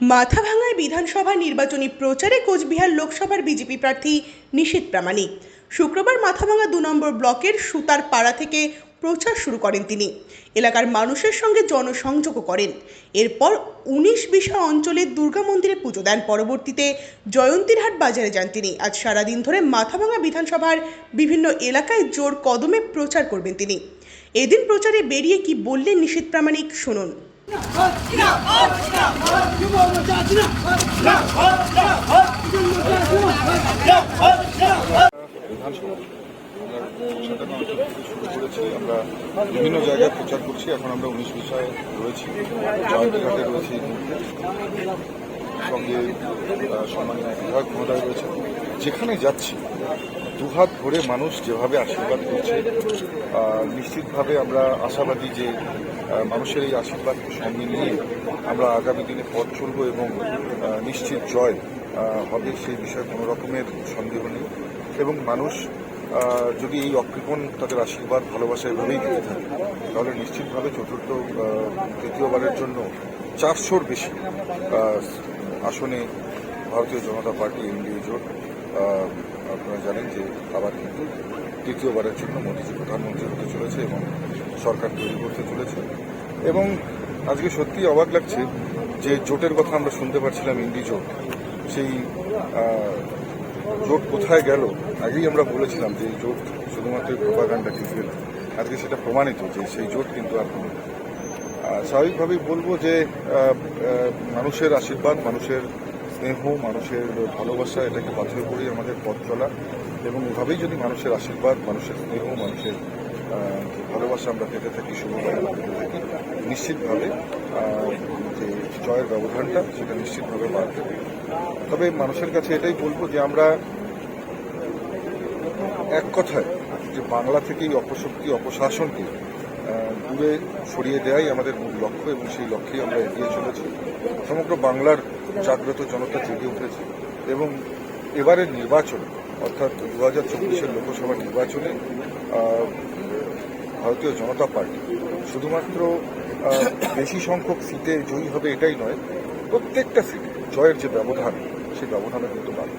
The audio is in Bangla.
মাথাভাঙায় বিধানসভা নির্বাচনী প্রচারে কোচবিহার লোকসভার বিজেপি প্রার্থী নিশীত প্রামাণিক। শুক্রবার মাথাভাঙা দু নম্বর ব্লকের সুতার পাড়া থেকে প্রচার শুরু করেন তিনি। এলাকার মানুষের সঙ্গে জনসংযোগও করেন। এরপর উনিশ বিশা অঞ্চলের দুর্গা মন্দিরে পুজো দেন। পরবর্তীতে জয়ন্তীরহাট বাজারে যান তিনি। আজ সারাদিন ধরে মাথাভাঙা বিধানসভার বিভিন্ন এলাকায় জোর কদমে প্রচার করবেন তিনি। এদিন প্রচারে বেরিয়ে কি বললেন নিশীত প্রামাণিক, শুনুন। আমরা বিভিন্ন জায়গায় প্রচার করছি, এখন আমরা উনিশ বিষয়ে রয়েছি জয়ন্তীঘাটে রয়েছি, সঙ্গে সম্মানীয় বিধায়ক মহোদয় রয়েছে যেখানে যাচ্ছি দুহাত ভরে মানুষ যেভাবে আশীর্বাদ করছে নিশ্চিতভাবে আমরা আশাবাদী যে মানুষের এই আশীর্বাদকে সঙ্গে নিয়ে আমরা আগামী দিনে পথ চলব এবং নিশ্চিত জয় হবে সেই বিষয়ে কোনো রকমের সন্দেহ নেই। এবং মানুষ যদি এই অকৃপণ তাদের আশীর্বাদ, ভালোবাসা এভাবেই দিতে থাকে, তাহলে নিশ্চিতভাবে চতুর্থ তৃতীয়বারের জন্য চারশোর বেশি আসনে ভারতীয় জনতা পার্টি এনডিএ জোট আপনারা জানেন যে আবার কিন্তু তৃতীয়বারের জন্য মোদীজি প্রধানমন্ত্রী হতে চলেছে এবং সরকার তৈরি করতে চলেছে। এবং আজকে সত্যি অবাক লাগছে যে জোটের কথা আমরা শুনতে পাচ্ছিলাম ইন্ডি জোট। সেই জোট কোথায় গেল? আগেই আমরা বলেছিলাম যে জোট শুধুমাত্র প্রোপাগান্ডা টিফিল আজকে সেটা প্রমাণিত যে সেই জোট কিন্তু আর। স্বাভাবিকভাবেই বলব যে মানুষের আশীর্বাদ, মানুষের স্নেহ, মানুষের ভালোবাসা, এটাকে পাথরে করি আমাদের পথ চলা এবং এভাবেই যদি মানুষের আশীর্বাদ, মানুষের স্নেহ, মানুষের ভালোবাসা আমরা পেতে থাকি শুভকামনা থাকি, নিশ্চিতভাবে যে জয়ের ব্যবধানটা, সেটা নিশ্চিতভাবে বাড়বে তবে মানুষের কাছে এটাই বলব যে আমরা এক কথায় যে বাংলা থেকেই অপশক্তি, অপশাসনকে দূরে সরিয়ে দেওয়াই আমাদের মূল লক্ষ্য এবং সেই লক্ষ্যেই আমরা এগিয়ে চলেছি। সমগ্র বাংলার জাগ্রত জনতা জেগে উঠেছে এবং এবারের নির্বাচন, অর্থাৎ দু হাজার চব্বিশের লোকসভা নির্বাচনে ভারতীয় জনতা পার্টি শুধুমাত্র বেশি সংখ্যক সিটে জয়ী হবে এটাই নয়, প্রত্যেকটা সিটে জয়ের যে ব্যবধান, সেই ব্যবধানে কিন্তু বাড়বে।